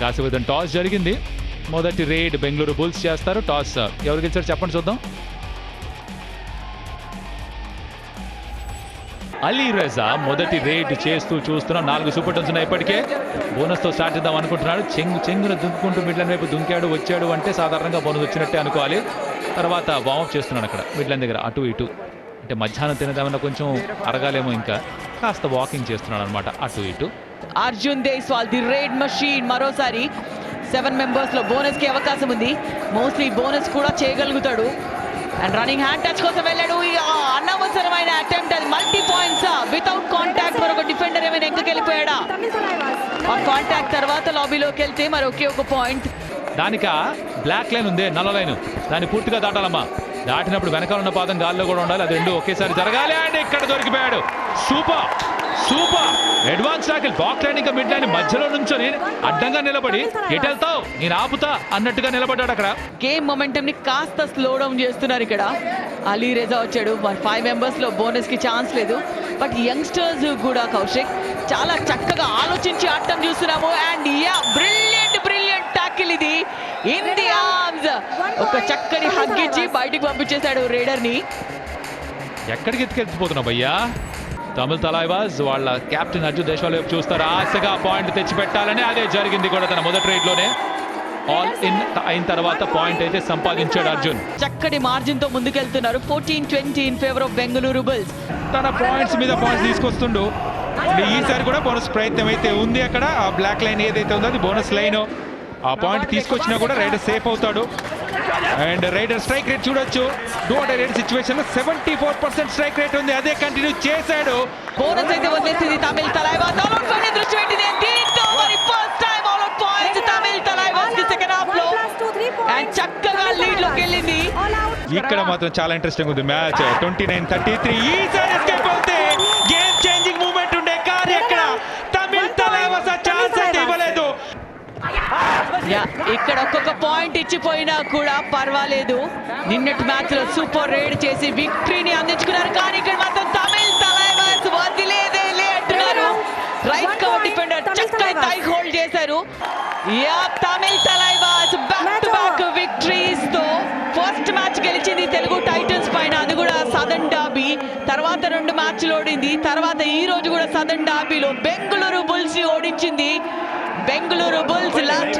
కాసేపు టాస్ జరిగింది. మొదటి రేడ్ బెంగళూరు బుల్స్ చేస్తారు. టాస్ uh, ఎవరు గెలిచారు చెప్పండి చూద్దాం. అలీ రజా మొదటి రేట్ చేస్తూ చూస్తున్నాం నాలుగు సూపర్ టన్స్ ఉన్నాయి ఇప్పటికే. బోనస్తో స్టార్ట్ చేద్దాం అనుకుంటున్నాడు. చెంగు చెంగున దుంకుంటూ మిడ్లైన్ వైపు దుంకాడు వచ్చాడు అంటే సాధారణంగా బోనస్ వచ్చినట్టే అనుకోవాలి. తర్వాత వామప్ చేస్తున్నాడు అక్కడ మిడ్లైన్ దగ్గర అటు ఇటు. అంటే మధ్యాహ్నం తినదామన్నా కొంచెం అరగాలేమో ఇంకా. కాస్త వాకింగ్ చేస్తున్నాడు అనమాట అటు ఇటు. Arjun Deshwal the raid machine. మరోసారి సెవెన్ మెంబర్స్లో బోనస్కి అవకాశం ఉంది. మోస్ట్లీ బోనస్ కూడా చేయగలుగుతాడు. అండ్ రన్నింగ్ హ్యాండ్ టచ్ కోసం వెళ్ళాడు. ఈ అనవసరమైన అటెంప్ట్ అది మల్టీ పాయింట్స్ వితౌట్ కాంటాక్ట్ మరొక డిఫెండర్ ఏమైనా ఎంకకి వెళ్ళిపోయాడా ఆ కాంటాక్ట్ తర్వాత లాబీలోకి వెళ్తే మరి ఒకే ఒక పాయింట్ దానిక? బ్లాక్ లైన్ ఉంది నల్ల లైన్ దాన్ని పూర్తిగా దాటాలమ్మా. దాటినప్పుడు వెనకాల ఉన్న పాదం గాల్లో కూడా ఉండాలి. అది రెండు ఒకేసారి జరగాలి. అండ్ ఇక్కడ దొరికిపోయాడు. Super super. Advance tackle back line ఇంకా మిడ్ లైన్ మధ్యలో నుంచొని అడ్డంగా నిలబడి ఎటు వెళ్తావు నేను ఆపుతా అన్నట్టుగా నిలబడ్డాడు అక్కడ. గేమ్ మొమెంటమ్ని కాస్త స్లో డౌన్ చేస్తున్నారు ఇక్కడ. అలీ రేజా వచ్చాడు. మరి ఫైవ్ మెంబర్స్లో బోనస్కి ఛాన్స్ లేదు. బట్ యంగ్స్టర్స్ కూడా కౌశిక్ చాలా చక్కగా ఆలోచించి ఆడటం చూస్తున్నాము. And ya brilliant brilliant tackle ఇది. ఇన్ ది ఆర్మ్స్ ఒక చక్కని హగ్ ఇచ్చి బయటికి పంపించేశాడు రేడర్ని. ఎక్కడికి ఎత్తుకెత్తిపోతున్నావు భయ్యా? తమిళ తలాయివాజ్ వాళ్ళ కెప్టెన్ అర్జున్ దేశాల వైపు చూస్తారు ఆశగా పాయింట్ తెచ్చి పెట్టాలని అదే జరిగింది కూడా తన మొదటి రేట్లోనే ఆల్ ఇన్ అయిన తర్వాత పాయింట్ అయితే సంపాదించాడు అర్జున్. చక్కటి మార్జిన్తో ముందుకెళ్తున్నారు. Fourteen twenty in favour of Bengaluru Bulls తన పాయింట్స్ మీద పాయింట్స్ తీసుకొస్తుండు. ఈసారి కూడా బోనస్ ప్రయత్నం అయితే ఉంది అక్కడ. ఆ బ్లాక్ లైన్ ఏదైతే ఉందో అది బోనస్ లైన్ ఆ పాయింట్ తీసుకొచ్చినా కూడా రైడర్ సేఫ్ అవుతాడు. అండ్ రైడర్ స్ట్రైక్ రేట్ చూడొచ్చు. టూ హండ్రెడ్ రేట్ సిచ్యువేషన్లో seventy four percent strike rate ఉంది. అదే కంటిన్యూ చేశాడు. బోనస్ అయితే వదిలేసింది తమిళ పైన దృష్టి పెట్టింది దీంతో మరి first time all out points Tamil తలైవాస్కి second హాఫ్లో అండ్ చక్కగా లీడ్లోకి వెళ్ళింది. ఇక్కడ మాత్రం చాలా ఇంట్రెస్టింగ్ ఉంది. Match twenty nine thirty three ఈసారి ఎస్కేప్ అవుతే ఒక్కొక్క పాయింట్ ఇచ్చిపోయినా కూడా పర్వాలేదు. నిన్నటి మ్యాచ్లో సూపర్ రేడ్ చేసి విక్టరీని అందించుకున్నారు. కానీ ఇక్కడ మాత్రం తమిళ తలైవాస్ వదిలేదే లే అంటున్నారు. రైట్ కవర్ డిఫెండర్ చక్కగా టై హోల్డ్ చేశారు. Ya Tamil Thalaivas back to back విక్టరీస్తో first match గెలిచింది తెలుగు టైటన్స్ పైన. అది కూడా సదన్ డాబీ తర్వాత రెండు మ్యాచ్లు ఓడింది. తర్వాత ఈ రోజు కూడా సదన్ డాబీలో బెంగళూరు బుల్స్ ఓడించింది. Bengaluru bulls last